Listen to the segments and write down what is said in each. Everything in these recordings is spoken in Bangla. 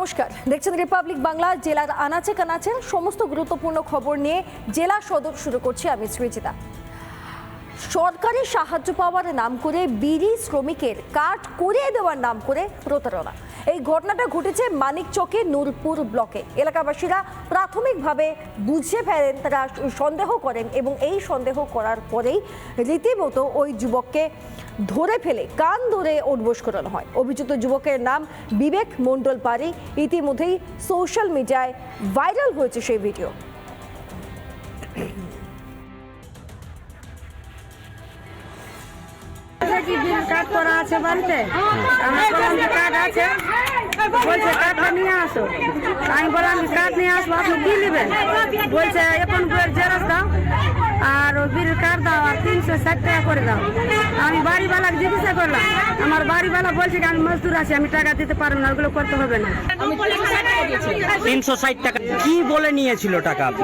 নমস্কার। দেখছেন রিপাবলিক বাংলা জেলার আনাচে কানাচের সমস্ত গুরুত্বপূর্ণ খবর নিয়ে জেলা সদর শুরু করছি আমি সৃজিতা সরকারি সাহায্য পাওয়ার নাম করে বিড়ি শ্রমিকের কাঠ করিয়ে দেওয়ার নাম করে প্রতারণা। এই ঘটনাটা ঘটেছে মানিক চকে নুরপুর ব্লকে। এলাকাবাসীরা প্রাথমিকভাবে বুঝে ফেলেন, তারা সন্দেহ করেন এবং এই সন্দেহ করার পরেই রীতিমতো ওই যুবককে ধরে ফেলে, কান ধরে উঠবোস করানো হয়। অভিযুক্ত যুবকের নাম বিবেক মণ্ডল পারি ইতিমধ্যেই সোশ্যাল মিডিয়ায় ভাইরাল হয়েছে সেই ভিডিও। আছে বাড়িতে? আমি বললাম যে কার্ড আছে। বলছে কার্ডটা নিয়ে আসো। আমি বললাম যে কার্ড নিয়ে আসব আপনি কি নেবেন বলছে এখন বইয়ের জেরক্স দাও আর ওই বিল কার্ড দাও আর তিনশো ষাট টাকা করে দাও। আমি বাড়িওয়ালাকে জিজ্ঞাসা করলাম আমার বাড়িওয়ালা বলছে কি আমি মজদুর আছি আমি টাকা দিতে পারব না ওগুলো করতে হবে না। তিনশো ষাট টাকা কি বলে নিয়েছিল টাকা আপনি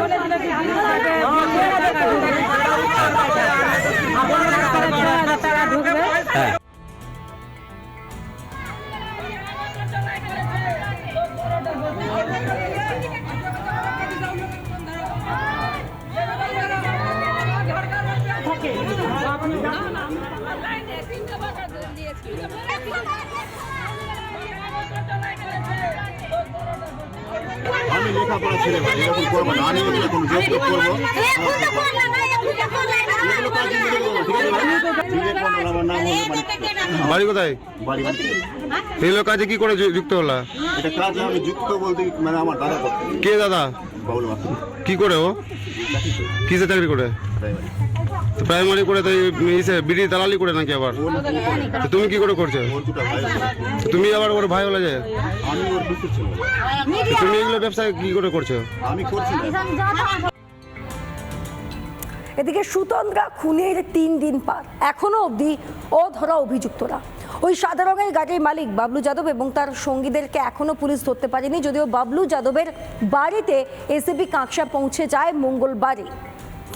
ঢুকবে। আমি লেখাপড়া ভাই এরকম করব না। আমি জব করব। বাড়ি কোথায়? এগুলো কাজে কি করে যুক্ত হলা? এটা কাজ আমি যুক্ত বলতে মানে আমার দাদা কে দাদা? বাবুল কি করে ও? কিসে চাকরি করে? প্রাইমারি করে বিড়ি দালালি করে নাকি আবার? তুমি কি করে করছ? তুমি আবার ওর ভাই হলে যে আমি ওর দুটো ছিল তো তুমি এগুলো ব্যবসা কি করে করছি? এদিকে সুতন্দ্রা খুনের তিন দিন পার। এখনও অবধি অধরা অভিযুক্তরা। ওই সাদা রঙের গাড়ির মালিক বাবলু যাদব এবং তার সঙ্গীদেরকে এখনও পুলিশ ধরতে পারেনি, যদিও বাবলু যাদবের বাড়িতে এসিপি কাঁকসা পৌঁছে যায় মঙ্গলবারই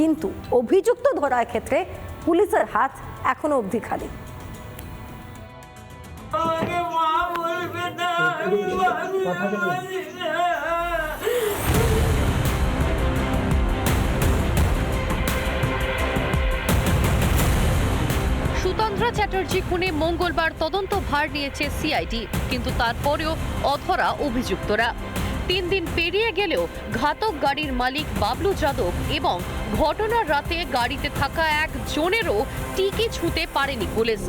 কিন্তু অভিযুক্ত ধরার ক্ষেত্রে পুলিশের হাত এখনও অবধি খালি। সুতন্দ্রা চ্যাটার্জি খুনে মঙ্গলবার তদন্ত ভার নিয়েছে সিআইডি, কিন্তু তারপরেও অধরা অভিযুক্তরা। তিন দিন পেরিয়ে গেলেও ঘাতক গাড়ির মালিক বাবলু যাদব এবং ঘটনার রাতে গাড়িতে থাকা এক জনেরও টিকি ছুঁতে পারেনি পুলিশ।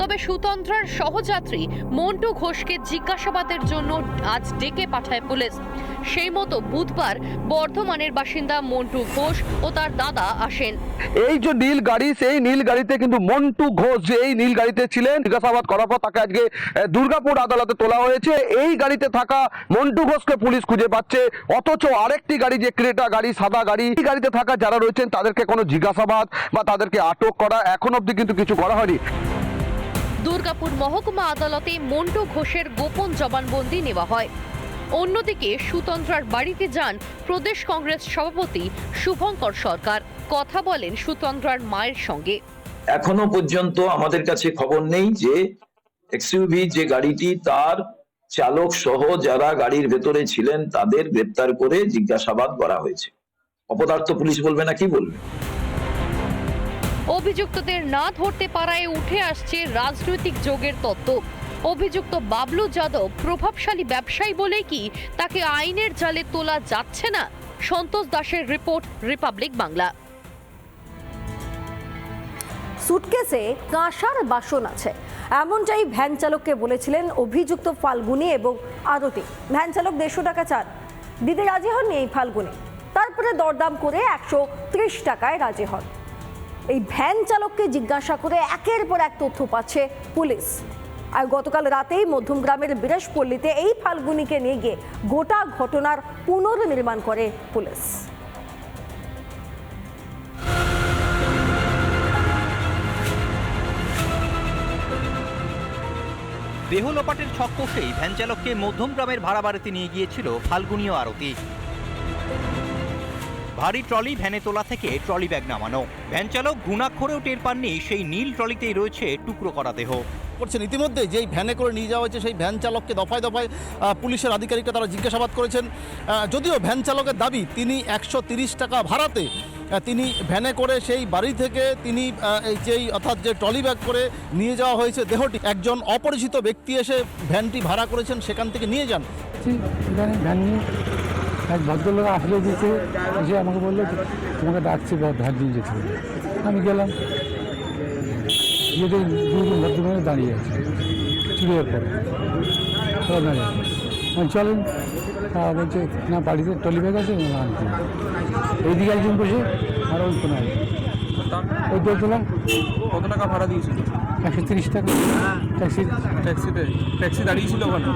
তবে সুতন্ত্রার সহযাত্রী মন্টু ঘোষকে জিজ্ঞাসাবাদের জন্য আজ ডেকে পাঠায় পুলিশ। সেই মতো বুধবার বর্ধমানের বাসিন্দা মন্টু ঘোষ ও তার দাদা আসেন। এই যে নীল গাড়ি, সেই নীল গাড়িতে কিন্তু মন্টু ঘোষ যে এই নীল গাড়িতে ছিলেন, জিজ্ঞাসাবাদ করার পর তাকে আজকে দুর্গাপুর আদালতে তোলা হয়েছে। এই গাড়িতে থাকা মন্টু ঘোষকে পুলিশ খুঁজে পাচ্ছে। অথচ আরেকটি গাড়ি, যে ক্রেটা গাড়ি, সাদা গাড়ি, এই গাড়িতে থাকা যারা রয়েছেন, তাদেরকে কোনো জিজ্ঞাসাবাদ বা তাদেরকে আটক করা এখন অবধি কিন্তু কিছু করা হয়নি। দুর্গাপুর মহকুমা আদালতে মন্টু ঘোষের গোপন জবানবন্দি নেওয়া হয়। অন্যদিকে সুতন্ত্রার বাড়িতে যান প্রদেশ কংগ্রেস সভাপতি শুভঙ্কর সরকার। কথা বলেন সুতন্ত্রার মায়ের সঙ্গে। এখনও পর্যন্ত আমাদের কাছে খবর নেই যে এক্সইউভি যে গাড়িটি তার চালক সহ যারা গাড়ির ভেতরে ছিলেন তাদের গ্রেপ্তার করে জিজ্ঞাসাবাদ করা হয়েছে। অপদার্থ পুলিশ বলবে না, কি বলবে? অভিযুক্তদের না ধরতে পারায় উঠে আসছে রাজনৈতিক যোগের তত্ত্ব। অভিযুক্ত বাবলু যাদব প্রভাবশালী ব্যবসায়ী বলে কি তাকে আইনের জালে তোলা যাচ্ছে না? সন্তোষ দাসের রিপোর্ট, রিপাবলিক বাংলা। সুটকেসে কাঁসার বাসন আছে। এমনটাই ভ্যান চালককে বলেছিলেন অভিযুক্ত ফাল্গুনি এবং আরতি। ভ্যান চালক দেড়শো টাকা চান। দিতে রাজি হননি এই ফাল্গুনি। তারপরে দরদাম করে একশো ত্রিশ টাকায় রাজি হন। এই ভ্যান চালককে জিজ্ঞাসা করে একের পর এক তথ্য পাচ্ছে পুলিশ। আর গতকাল রাতেই মধ্যমগ্রামের বিরাজপল্লীতে এই ফাল্গুনিকে নিয়ে গিয়ে গোটা ঘটনার পুনর্নির্মাণ করে পুলিশ। দেহ লোপাটের ছক কষেই ভ্যান চালককে মধ্যম গ্রামের ভাড়া বাড়িতে নিয়ে গিয়েছিল ফাল্গুনীয় আরতি। ভারী ট্রলি ভ্যানে তোলা থেকে ট্রলি ব্যাগ নামানো। ভ্যান চালক ঘুণাক্ষরেও টের পাননি সেই নীল ট্রলিতেই রয়েছে টুকরো করা দেহ। করছেন ইতিমধ্যে যেই ভ্যানে করে নিয়ে যাওয়া হয়েছে সেই ভ্যান চালককে দফায় দফায় পুলিশের আধিকারিকরা তারা জিজ্ঞাসাবাদ করেছেন। যদিও ভ্যান চালকের দাবি তিনি একশো টাকা ভাড়াতে তিনি ভ্যানে করে সেই বাড়ি থেকে তিনি এই যেই অর্থাৎ যে ট্রলি ব্যাগ করে নিয়ে যাওয়া হয়েছে দেহটি একজন অপরিচিত ব্যক্তি এসে ভ্যানটি ভাড়া করেছেন সেখান থেকে নিয়ে যান। ভ্যান নিয়ে এক ভদ্রলোক আসলে দিতে এসে আমাকে বলল তোমাকে ডাকছে ভ্যান নিয়ে যেতে। আমি গেলাম। গিয়ে দেখি দুজন ভদ্রলোক দাঁড়িয়ে আছে চুড়িয়ে পরে। ওরা দাঁড়িয়ে আছে। চলেন তা বলছে না বাড়িতে টলি ব্যাগ আছে হবে। এইদিকে একজন বসে আর ওই কোনো ওই দিলাম কত টাকা ভাড়া দিয়েছিল? একশো তিরিশ টাকা। ট্যাক্সি ট্যাক্সিতে। ট্যাক্সি দাঁড়িয়েছিল ওখানে?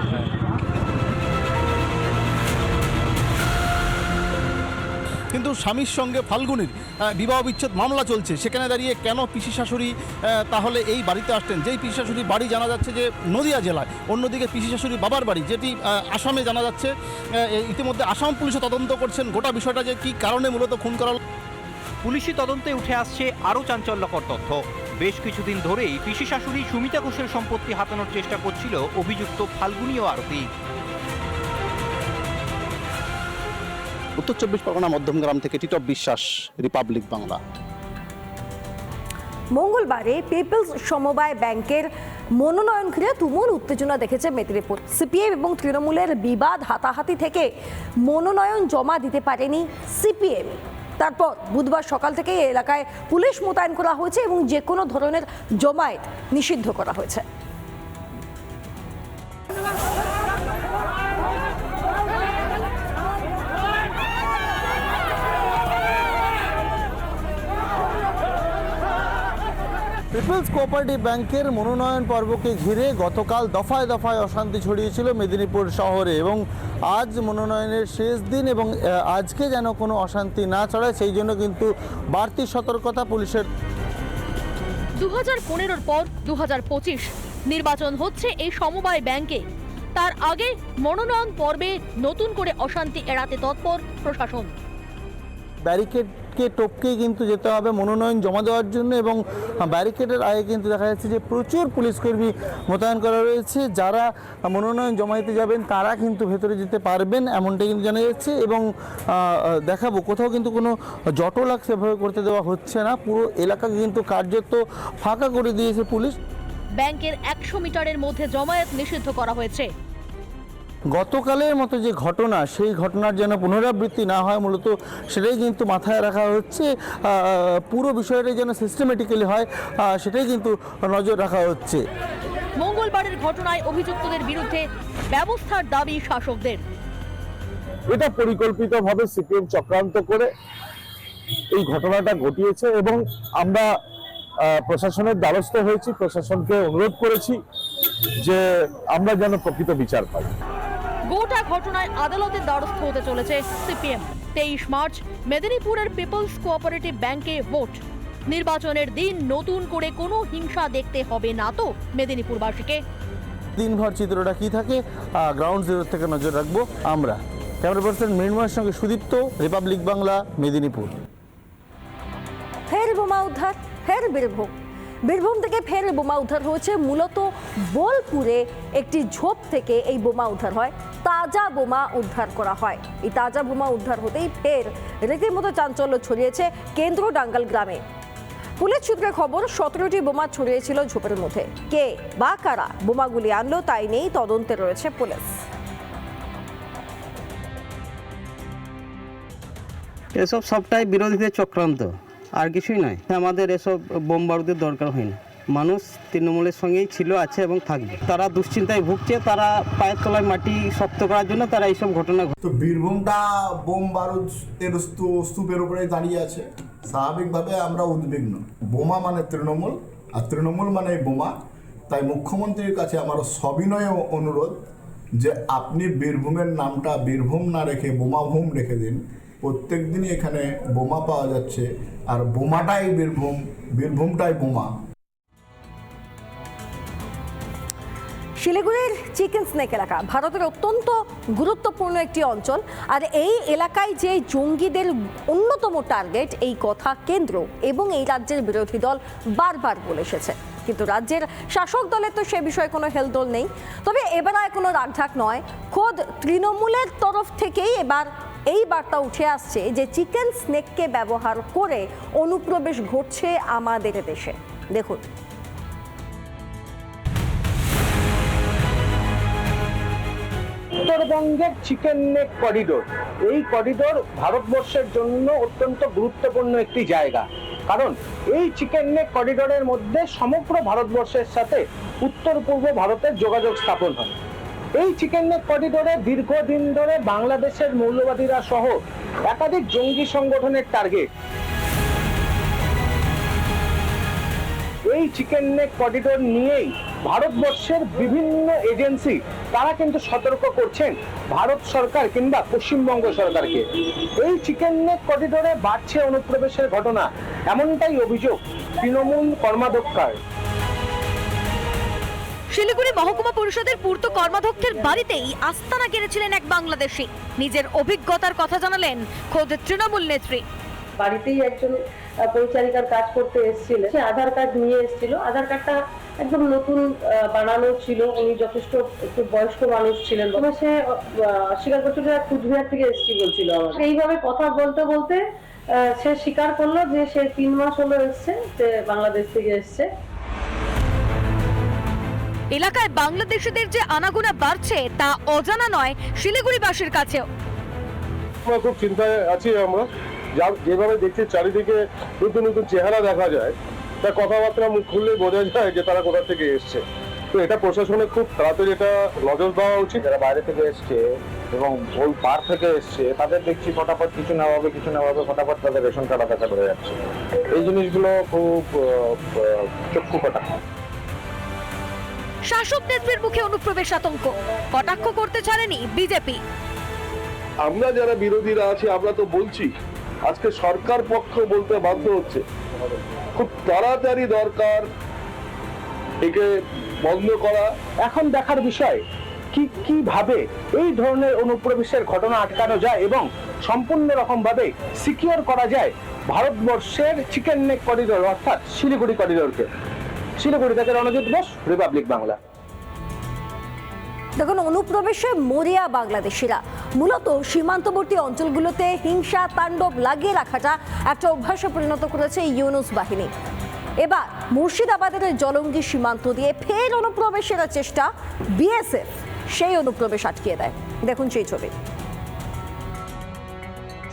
কিন্তু স্বামীর সঙ্গে ফাল্গুনির বিবাহ বিচ্ছেদ মামলা চলছে। সেখানে দাঁড়িয়ে কেন পিসি শাশুড়ি তাহলে এই বাড়িতে আসতেন যেই পিসি শাশুড়ির বাড়ি জানা যাচ্ছে যে নদিয়া জেলায়, অন্যদিকে পিসি শাশুড়ি বাবার বাড়ি, যেটি আসামে জানা যাচ্ছে ইতিমধ্যে আসাম পুলিশে তদন্ত করছেন। গোটা বিষয়টা যে কী কারণে মূলত খুন করা পুলিশি তদন্তে উঠে আসছে আরও চাঞ্চল্যকর তথ্য। বেশ কিছুদিন ধরেই পিসি শাশুড়ি সুমিতা ঘোষের সম্পত্তি হাতানোর চেষ্টা করছিল অভিযুক্ত ফাল্গুনীয় আরতি। উত্তর চব্বিশ পরগনা, মধ্যমগ্রাম থেকে টিটপ বিশ্বাস, রিপাবলিক বাংলা। মঙ্গলবারে পিপলস সমবায় ব্যাংকের মনোনয়ন ঘিরে তুমুল উত্তেজনা দেখেছে মেদিনীপুর। সিপিএম এবং তৃণমূলের বিবাদ হাতাহাতি থেকে মনোনয়ন জমা দিতে পারেনি সিপিএম। তারপর বুধবার সকাল থেকে এলাকায় পুলিশ মোতায়েন করা হয়েছে এবং যে কোনো ধরনের জমায়েত নিষিদ্ধ করা হয়েছে। পিপলস কোঅপারেটিভ ব্যাংকের মনোনয়ন পর্বকে ঘিরে গতকাল দফায় দফায় অশান্তি ছড়িয়েছিল মেদিনীপুর শহরে এবং আজ মনোনয়নের শেষ দিন এবং আজকে যেন কোনো অশান্তি না ছড়ায় সেই জন্য কিন্তু বাড়তি সতর্কতা পুলিশের। দু হাজার পনেরোর পর দু হাজার পঁচিশ নির্বাচন হচ্ছে এই সমবায় ব্যাংকে। তার আগে মনোনয়ন পর্বে নতুন করে অশান্তি এড়াতে তৎপর প্রশাসন। ব্যারিকেডকে টপকে কিন্তু যেতে হবে মনোনয়ন জমা দেওয়ার জন্য এবং ব্যারিকেডের আগে কিন্তু দেখা যাচ্ছে যে প্রচুর পুলিশকর্মী মোতায়েন করা রয়েছে। যারা মনোনয়ন জমা দিতে যাবেন, তারা কিন্তু ভেতরে যেতে পারবেন এমনটাই কিন্তু জানা যাচ্ছে এবং দেখাবো কোথাও কিন্তু কোনো জটলাক সেভাবে করতে দেওয়া হচ্ছে না। পুরো এলাকাকে কিন্তু কার্যত ফাঁকা করে দিয়েছে পুলিশ। ব্যাংকের একশো মিটারের মধ্যে জমায়েত নিষিদ্ধ করা হয়েছে। গতকালের মতো যে ঘটনা সেই ঘটনার যেন পুনরাবৃত্তি না হয় মূলত সেটাই কিন্তু মাথায় রাখা হচ্ছে। পুরো বিষয়টাই যেন সিস্টেমেটিক্যালি হয় সেটাই কিন্তু নজর রাখা হচ্ছে। মঙ্গলবারের ঘটনায় অভিযুক্তদের বিরুদ্ধে ব্যবস্থার দাবি শাসকদের। এটা পরিকল্পিতভাবে সিপিএম চক্রান্ত করে এই ঘটনাটা ঘটিয়েছে এবং আমরা প্রশাসনের দ্বারস্থ হয়েছি প্রশাসনকে অনুরোধ করেছি। যে আমরা যেন প্রকৃত বিচার পাই। গোটা ঘটনায় আদালতের দ্বারস্থ হতে চলেছে সিপিএম। তেইশ মার্চ মেদিনীপুরের পিপলস কোঅপারেটিভ ব্যাংকে ভোট। নির্বাচনের দিন নতুন করে কোনো হিংসা দেখতে হবে না তো মেদিনীপুরবাসীকে। দিনভর চিত্রটা কি থাকে? গ্রাউন্ড জিরো থেকে নজর রাখব আমরা। ক্যামেরা পার্সন মৃন্ময়ের সঙ্গে সুদীপ্ত রিপাবলিক বাংলা মেদিনীপুর। ফের বোমা উদ্ধার ফের বীরভূম। বীরভূম থেকে ফের বোমা উদ্ধার হয়েছে। মূলত বোলপুরে একটি ঝোপ থেকে এই বোমা উদ্ধার হয়। তাজা বোমা উদ্ধার করা হয়। এই তাজা বোমা উদ্ধার হতেই ফের রীতিমতো চাঞ্চল্য ছড়িয়েছে কেন্দ্র ডাঙ্গাল গ্রামে। পুলিশ সূত্রে খবর, সতেরোটি বোমা ছড়িয়েছিল ঝোপের মধ্যে। কে বা কারা বোমাগুলি আনলো তাই নেই তদন্তে রয়েছে পুলিশ। এসব সবটাই বিরোধীদের চক্রান্ত। আর কিছুই নয়। আমাদের এসব বোম বারুদের দরকার হয় না। মানুষ তৃণমূলের সঙ্গেই ছিল, আছে এবং থাকবে। তারা দুশ্চিন্তায় ভুগছে, তারা পায়ের তলায় মাটি শক্ত করার জন্য তারা এইসব ঘটনা তো বীরভূমটা বোম বারুদ এর স্তূ- স্তূপের উপরে দাঁড়িয়ে আছে। স্বাভাবিকভাবে আমরা উদ্বিগ্ন। বোমা মানে তৃণমূল, আর তৃণমূল মানে বোমা। তাই মুখ্যমন্ত্রীর কাছে আমার সবিনয় অনুরোধ যে আপনি বীরভূমের নামটা বীরভূম না রেখে বোমাভূম রেখে দিন। প্রত্যেক দিনই এখানে বোমা পাওয়া যাচ্ছে। আর বোমাটাই বীরভূম, বীরভূমটাই বোমা। শিলিগুড়ির চিকেন স্নেক এলাকা ভারতের অত্যন্ত গুরুত্বপূর্ণ একটি অঞ্চল। আর এই এলাকায় যে জঙ্গিদের অন্যতম টার্গেট, এই কথা কেন্দ্র এবং এই রাজ্যের বিরোধী দল বারবার বলে এসেছে। কিন্তু রাজ্যের শাসক দলের তো সে বিষয়ে কোনো হেলদোল নেই। তবে এবার আর কোনো রাগঢাক নয়। খোদ তৃণমূলের তরফ থেকেই এবার এই বার্তা উঠে আসছে যে চিকেন স্নেককে ব্যবহার করে অনুপ্রবেশ ঘটছে আমাদের দেশে। দেখুন। উত্তরবঙ্গের চিকেন নেক করিডোর। এই করিডোর ভারতবর্ষের জন্য অত্যন্ত গুরুত্বপূর্ণ একটি জায়গা। কারণ এই চিকেন নেক করিডোরের মধ্যে সমগ্র ভারতবর্ষের সাথে উত্তর পূর্ব ভারতের যোগাযোগ স্থাপন হয়। এই চিকেন নেক করিডোরে দীর্ঘদিন ধরে বাংলাদেশের মৌলবাদীরা সহ একাধিক জঙ্গি সংগঠনের টার্গেট এই চিকেন নেক করিডোর নিয়েই ভারতবর্ষের বিভিন্ন এজেন্সি তারা কিন্তু সতর্ক করছেন ভারত সরকার কিংবা পশ্চিমবঙ্গ সরকারকে। এই চিকেন নেক করিডোরে বাড়ছে অনুপ্রবেশের ঘটনা, এমনটাই অভিযোগ তৃণমূল কর্মাধ্যক্ষার। শিলিগুড়ি মহকুমা পরিষদের পূর্ত কর্মাধ্যক্ষের বাড়িতেই আস্তানা গেড়েছিলেন এক বাংলাদেশি। নিজের অভিজ্ঞতার কথা জানালেন খোদ তৃণমূল নেত্রী। বাড়িতেই একজন পরিচারিকার কাজ করতে এসেছিল। সে আধার কার্ড নিয়ে এসেছিল। আধার কার্ডটা একদম নতুন বানানো ছিল। উনি যথেষ্ট একটু বয়স্ক মানুষ ছিলেন। সে স্বীকার করছিল কুচবিহার থেকে এসেছি বলছিল আমাকে। এইভাবে কথা বলতে বলতে সে স্বীকার করল যে সে তিন মাস হলো এসছে, যে বাংলাদেশ থেকে এসছে। এলাকায় বাংলাদেশিদের যে আনাগোনা বাড়ছে তা অজানা নয় শিলিগুড়িবাসীর কাছেও। আমরা খুব চিন্তায় আছি আমরা। যা যেভাবে দেখছি চারিদিকে নতুন নতুন চেহারা দেখা যায় তা কথাবার্তা মুখ খুললে বোঝা যায় যে তারা কোথা থেকে এসছে। তো এটা প্রশাসনের খুব তাড়াতাড়ি এটা নজর দেওয়া উচিত। যারা বাইরে থেকে এসছে এবং ওই পার থেকে এসছে তাদের দেখছি ফটাফট কিছু না হবে কিছু না হবে ফটাফট তাদের রেশন কার্ড আধার কার্ড হয়ে যাচ্ছে। এই জিনিসগুলো খুব চক্ষু কটা শাসক নেত্রীর মুখে অনুপ্রবেশ আতঙ্ক। কটাক্ষ করতে ছাড়েনি বিজেপি। আমরা যারা বিরোধীরা আছি আমরা তো বলছি আজকে সরকার পক্ষ বলতে বাধ্য হচ্ছে। খুব তাড়াতাড়ি দরকার একে বন্ধ করা। এখন দেখার বিষয় কি কীভাবে এই ধরনের অনুপ্রবেশের ঘটনা আটকানো যায় এবং সম্পূর্ণ রকম ভাবে সিকিউর করা যায় ভারতবর্ষের চিকেন নেক করিডোর অর্থাৎ শিলিগুড়ি করিডোরকে শিলিগুড়ি থেকে রণজিৎ বোস রিপাবলিক বাংলা। দেখুন, অনুপ্রবেশে মরিয়া বাংলাদেশিরা। মূলত সীমান্তবর্তী অঞ্চলগুলোতে হিংসা, তাণ্ডব লাগিয়ে রাখাটা একটা অভ্যাসে পরিণত করেছে ইউনুস বাহিনী। এবার মুর্শিদাবাদের জলঙ্গি সীমান্ত দিয়ে ফের অনুপ্রবেশের চেষ্টা বিএসএফ। সেই অনুপ্রবেশ আটকিয়ে দেয়। দেখুন সেই ছবি।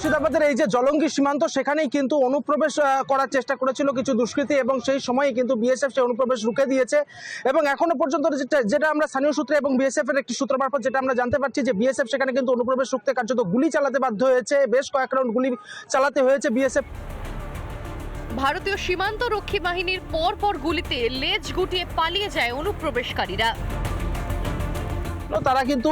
মুর্শিদাবাদের এই যে জলঙ্গি সীমান্ত, সেখানেই কিন্তু অনুপ্রবেশ করার চেষ্টা করেছিল কিছু দুষ্কৃতী এবং সেই সময় কিন্তু বিএসএফ সেই অনুপ্রবেশ রুখে দিয়েছে। এবং এখনও পর্যন্ত যেটা যেটা আমরা স্থানীয় সূত্রে এবং বিএসএফ এর একটি সূত্র মারফত যেটা আমরা জানতে পারছি যে বিএসএফ সেখানে কিন্তু অনুপ্রবেশ রুখতে কার্যত গুলি চালাতে বাধ্য হয়েছে। বেশ কয়েক রাউন্ড গুলি চালাতে হয়েছে বিএসএফ ভারতীয় সীমান্ত রক্ষী বাহিনীর পর পর গুলিতে লেজ গুটিয়ে পালিয়ে যায় অনুপ্রবেশকারীরা। তারা কিন্তু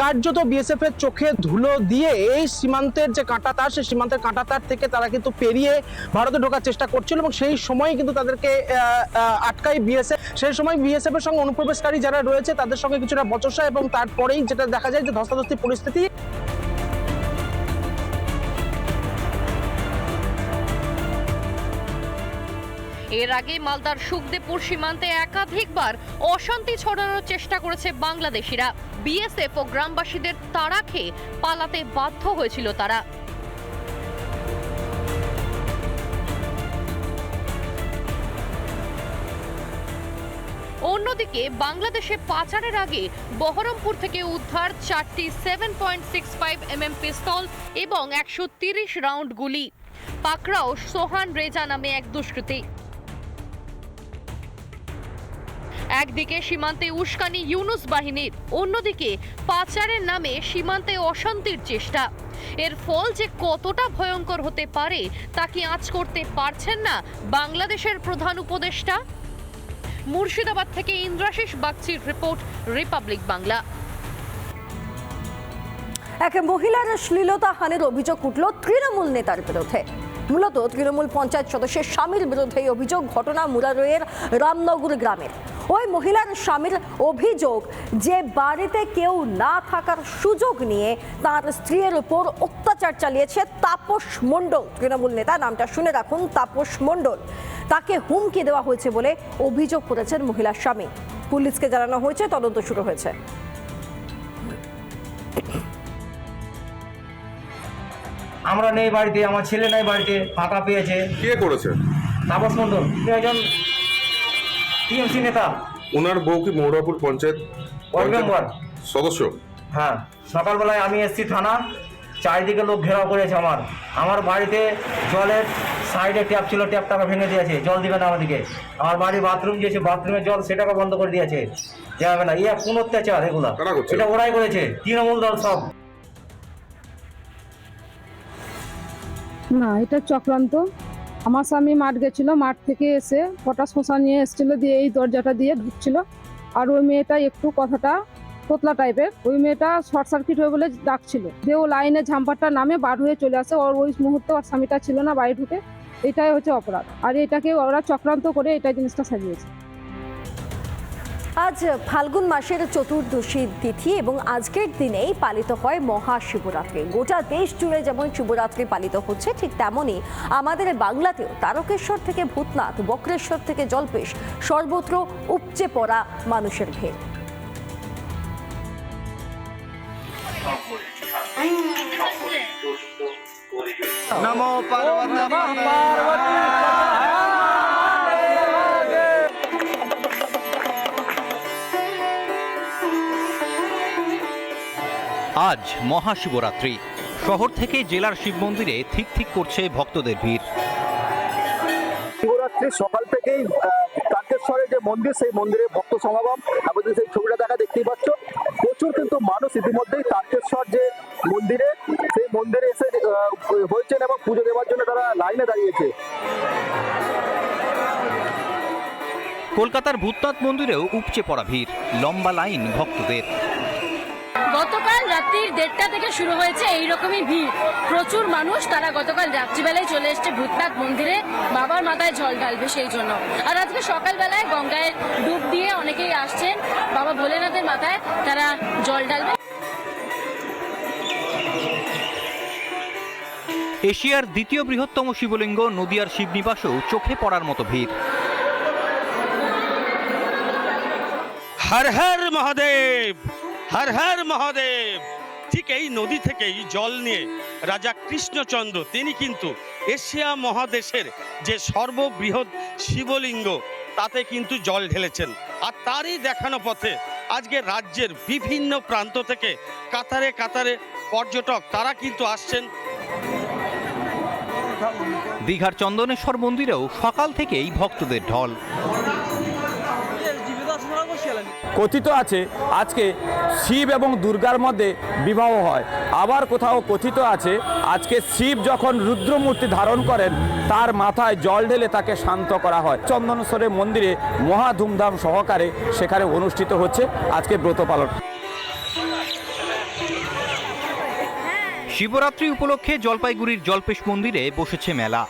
কার্যত বিএসএফ এর চোখে ধুলো দিয়ে এই সীমান্তের যে কাঁটা তার সেই সীমান্তের কাঁটা তার থেকে তারা কিন্তু পেরিয়ে ভারতে ঢোকার চেষ্টা করছিল এবং সেই সময় কিন্তু তাদেরকে আটকায় বিএসএফ সেই সময় বিএসএফ এর সঙ্গে অনুপ্রবেশকারী যারা রয়েছে, তাদের সঙ্গে কিছুটা বচসা এবং তারপরেই যেটা দেখা যায় যে ধস্তাধস্তি পরিস্থিতি এর আগে মালদার সুখদেবপুর সীমান্তে একাধিকবার অশান্তি ছড়ানোর চেষ্টা করেছে বাংলাদেশিরা। বিএসএফ ও গ্রামবাসীদের তাড়া খেয়ে পালাতে বাধ্য হয়েছিল তারা। অন্যদিকে বাংলাদেশে পাচারের আগে বহরমপুর থেকে উদ্ধার চারটি seven point six five MM পিস্তল এবং একশো তিরিশ রাউন্ড গুলি। পাকড়াও সোহান রেজা নামে এক দুষ্কৃতী। একদিকে সীমান্তে উস্কানি ইউনুস বাহিনীর, অন্যদিকে পাচারের নামে সীমান্তে অশান্তির চেষ্টা। এর ফল যে কতটা ভয়ঙ্কর হতে পারে, তা কি আঁচ করতে পারছেন না বাংলাদেশের প্রধান উপদেষ্টা? মুর্শিদাবাদ থেকে ইন্দ্রাশিস বাগচির রিপোর্ট, রিপাবলিক বাংলা। এক মহিলার শ্লীলতা হানের অভিযোগ উঠল তৃণমূল নেতার বিরুদ্ধে। মূলত তৃণমূল পঞ্চায়েত সদস্যের স্বামীর বিরুদ্ধে এই অভিযোগ ঘটনা মুরারইয়ের রামনগর গ্রামের। ওই মহিলার স্বামীর অভিযোগ যে বাড়িতে কেউ না থাকার সুযোগ নিয়ে তার স্ত্রীর উপর অত্যাচার চালিয়েছে তাপস মণ্ডল। তৃণমূল নেতা নামটা শুনে রাখুন তাপস মণ্ডল। তাকে হুমকি দেওয়া হয়েছে বলে অভিযোগ করেছেন মহিলার স্বামী। পুলিশকে জানানো হয়েছে তদন্ত শুরু হয়েছে। আমরা নেই বাড়িতে আমার ছেলে নেই বাড়িতে ফাঁকা পেয়েছে। কে করেছে? তাপস মণ্ডল। একজন টিএমসি নেতা। ওনার বউ কি মৌরাপুর পঞ্চায়েত ওয়ার্ড মেম্বার সদস্য? হ্যাঁ সকালবেলায় আমি এসছি থানা চারিদিকে লোক ঘেরাও করেছে আমার। আমার বাড়িতে জলের সাইডে ট্যাপ ছিল ট্যাপটাকে ভেঙে দিয়েছে জল দিবে না আমাদেরকে। আমার বাড়ি বাথরুম দিয়েছে বাথরুমের জল সেটাকে বন্ধ করে দিয়েছে। যাবে না ইয়ে কোন অত্যাচার এগুলো? এটা ওরাই করেছে তৃণমূল দল সব। না এটা চক্রান্ত। আমার স্বামী মাঠ গেছিল, মাঠ থেকে এসে পটাশ মশা নিয়ে এসেছিল, দিয়ে এই দরজাটা দিয়ে ঢুকছিল। আর ওই মেয়েটা একটু কথাটা তোতলা টাইপের, ওই মেয়েটা শর্ট সার্কিট হয়ে বলে ডাকছিল। দিয়ে ও লাইনে ঝাম্পারটা নামে বার হয়ে চলে আসে, ওর ওই মুহূর্তে ওর স্বামীটা ছিল না বাড়ি ঢুকে। এটাই হচ্ছে অপরাধ। আর এটাকে ওরা চক্রান্ত করে এটা জিনিসটা সাজিয়েছে। আজ ফাল্গুন মাসের চতুর্দশী তিথি এবং আজকের দিনেই পালিত হয় মহাশিবরাত্রি। গোটা দেশ জুড়ে যেমন শিবরাত্রি পালিত হচ্ছে, ঠিক তেমনই আমাদের বাংলাতেও তারকেশ্বর থেকে ভূতনাথ, বক্রেশ্বর থেকে জলপেশ সর্বত্র উপচে পড়া মানুষের ভিড়। নমো পার্বতী আজ মহাশিবরাত্রি। শহর থেকে জেলার শিব মন্দিরে ঠিক ঠিক করছে ভক্তদের ভিড়। শিবরাত্রি সকাল থেকেই তারকেশ্বরে যে মন্দির সেই মন্দিরে ভক্ত সমাগম। আমাদের সেই ছবিটা দেখা দেখতেই পাচ্ছ প্রচুর কিন্তু মানুষ ইতিমধ্যেই তারকেশ্বর যে মন্দিরে সেই মন্দিরে এসে হয়েছেন এবং পুজো দেওয়ার জন্য তারা লাইনে দাঁড়িয়েছে। কলকাতার ভূতনাথ মন্দিরেও উপচে পড়া ভিড় লম্বা লাইন ভক্তদের। গতকাল রাত্রির দেড়টা থেকে শুরু হয়েছে এই রকমই ভিড়। প্রচুর মানুষ তারা গতকাল রাত্রিবেলায় চলে এসছে ভূতনাথ মন্দিরে। বাবার মাথায় জল ঢালবে সেই জন্য। আর আজকে সকালবেলায় গঙ্গায় ডুব দিয়ে অনেকেই আসছেন। বাবা ভোলেনাথের মাথায় তারা জল ঢালবে। এশিয়ার দ্বিতীয় বৃহত্তম শিবলিঙ্গ নদিয়ার শিবনিবাসেও চোখে পড়ার মতো ভিড়। হর হর মহাদেব! হর হর মহাদেব। ঠিক এই নদী থেকেই জল নিয়ে রাজা কৃষ্ণচন্দ্র, তিনি কিন্তু এশিয়া মহাদেশের যে সর্ববৃহৎ শিবলিঙ্গ, তাতে কিন্তু জল ঢেলেছেন। আর তারই দেখানো পথে আজকে রাজ্যের বিভিন্ন প্রান্ত থেকে কাতারে কাতারে পর্যটক, তারা কিন্তু আসছেন। দীঘার চন্দনেশ্বর মন্দিরেও সকাল থেকেই ভক্তদের ঢল। কথিত আছে, আজকে শিব এবং দুর্গার মধ্যে বিবাহ হয়। আবার কোথাও কথিত আছে, আজকে শিব যখন রুদ্রমূর্তি ধারণ করেন, তার মাথায় জল ঢেলে তাকে শান্ত করা হয়। চন্দনেশ্বরের মন্দিরে মহা ধুমধাম সহকারে সেখানে অনুষ্ঠিত হচ্ছে আজকে ব্রত পালন। শিবরাত্রি উপলক্ষে জলপাইগুড়ির জলপেশ মন্দিরে বসেছে মেলা।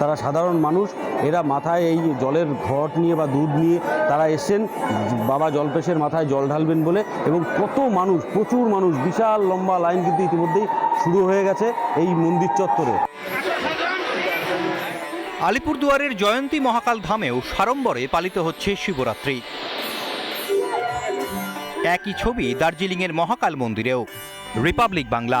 তারা সাধারণ মানুষ, এরা মাথায় এই জলের ঘট নিয়ে বা দুধ নিয়ে তারা এসছেন, বাবা জলপেশের মাথায় জল ঢালবেন বলে এবং কত মানুষ, প্রচুর মানুষ, বিশাল লম্বা লাইন কিন্তু ইতিমধ্যেই শুরু হয়ে গেছে এই মন্দির চত্বরে। আলিপুরদুয়ারের জয়ন্তী মহাকাল ধামেও সাড়ম্বরে পালিত হচ্ছে শিবরাত্রি। একই ছবি দার্জিলিংয়ের মহাকাল মন্দিরেও। রিপাবলিক বাংলা।